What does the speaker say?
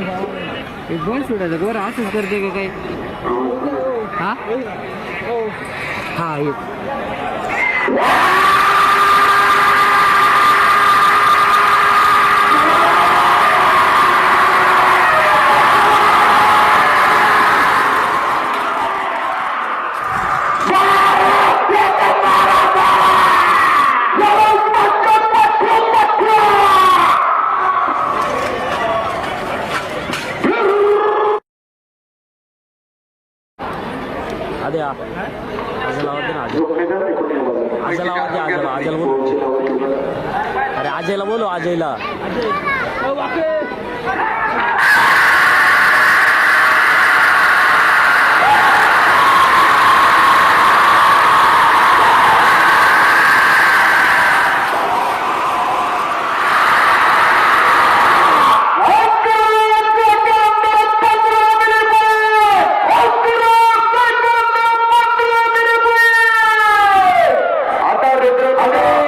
एक बंद सोडायचं बरं असंच करते का काही? हा? हा येत अरे आजल आवाज दे ना आजल. आजल आवाज दे आजल Amen.